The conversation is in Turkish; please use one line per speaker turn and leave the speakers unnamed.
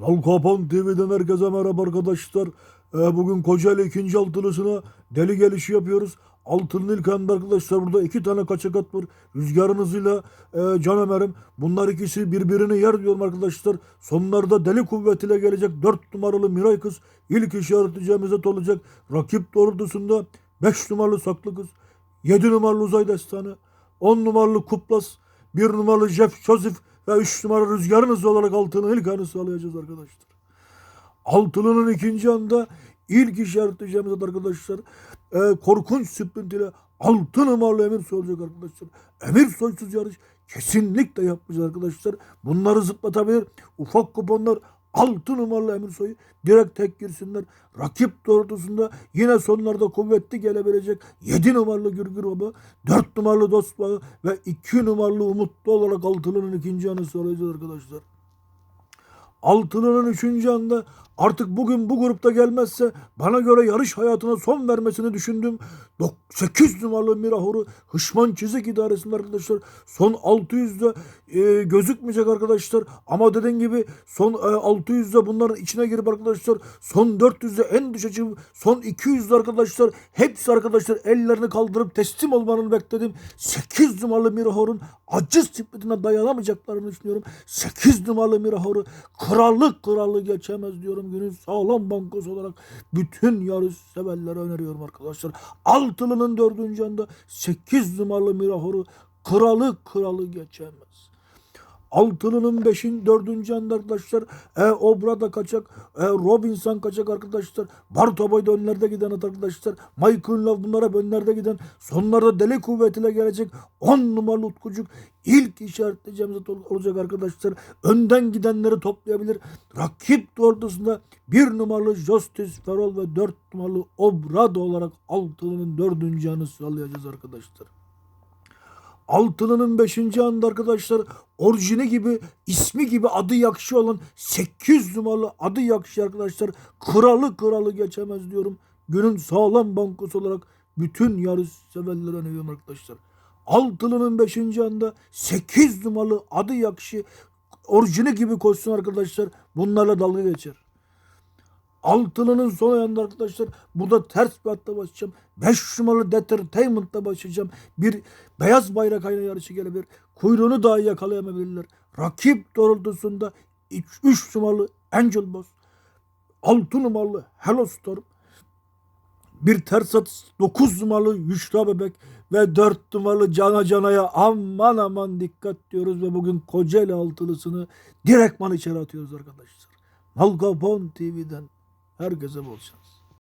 Nalkapan TV'den herkese merhaba arkadaşlar. Ee, bugün Kocaeli ikinci altılısına deli gelişi yapıyoruz. Altının ilk anda arkadaşlar burada iki tane kaçak at var. Rüzgarın hızıyla e, Can Ömer'im. Bunlar ikisi birbirini yer diyorum arkadaşlar. Sonlarda deli kuvvetiyle gelecek dört numaralı Miray kız. İlk işaretleyeceğimiz at olacak. Rakip doğrultusunda beş numaralı Saklı kız. yedi numaralı Uzay Destanı. on numaralı Kuplas. bir numaralı Jeff Joseph ve 3 numara rüzgarın hızı olarak altının ilk anı sağlayacağız arkadaşlar. Altılının ikinci anda ilk işaretleyeceğimiz arkadaşlar e, korkunç sprint ile altı numaralı Emir Soy olacak arkadaşlar. Emir Soysuz yarış kesinlikle yapmayacağız arkadaşlar. Bunları zıplatabilir. Ufak kuponlar altı numaralı Emir Soy'u direkt tek girsinler. Rakip doğrultusunda yine sonlarda kuvvetli gelebilecek 7 numaralı Gürgür Baba, 4 numaralı Dost Bağı ve 2 numaralı Umutlu olarak altılının ikinci anı soracağız arkadaşlar. Altılının üçüncü anda artık bugün bu grupta gelmezse bana göre yarış hayatına son vermesini düşündüm. 8 numaralı Mirahor'u Hışman Çizik idaresinde arkadaşlar son 600'de e, gözükmeyecek arkadaşlar. Ama dediğim gibi son e, 600'de bunların içine girip arkadaşlar son 400'de en düşeceği son 200'de arkadaşlar hepsi arkadaşlar ellerini kaldırıp teslim olmanı bekledim. 8 numaralı Mirahor'un acı sprintine dayanamayacaklarını düşünüyorum. 8 numaralı Mirahor'u krallık kralı geçemez diyorum günün sağlam bankası olarak bütün yarış severlere öneriyorum arkadaşlar. Altılının dördüncü anda 8 numaralı Mirahor'u kralı kralı geçemez. Altılının beşin dördüncü anda arkadaşlar e, Obra da kaçak, e, Robinson kaçak arkadaşlar. Bartoboy da önlerde giden arkadaşlar. Michael Love bunlar önlerde giden. Sonlarda deli kuvvetiyle gelecek 10 numaralı Utkucuk ilk işaretleyeceğimiz at ol- olacak arkadaşlar. Önden gidenleri toplayabilir. Rakip doğrultusunda bir numaralı Justice Ferrol ve dört numaralı Obrado olarak altılının dördüncü anı sağlayacağız arkadaşlar. Altılının 5. anda arkadaşlar orijini gibi ismi gibi adı yakışı olan 800 numaralı adı yakışı arkadaşlar kralı kralı geçemez diyorum. Günün sağlam bankosu olarak bütün yarış severlere öneriyorum arkadaşlar. Altılının 5. anda 8 numaralı adı yakışı orijini gibi koşsun arkadaşlar. Bunlarla dalga geçer. Altılının son ayında arkadaşlar burada ters bir hatta başlayacağım. 5 numaralı Detertainment'la başlayacağım. Bir beyaz bayrak ayna yarışı gelebilir. Kuyruğunu dahi yakalayamayabilirler. Rakip doğrultusunda 3 numaralı Angel Boss. 6 numaralı Hello Storm. Bir ters atış 9 numaralı Yüşra Bebek ve 4 numaralı Cana Cana'ya aman aman dikkat diyoruz ve bugün Kocaeli altılısını direktman içeri atıyoruz arkadaşlar. Malgabon TV'den herkese bol şans.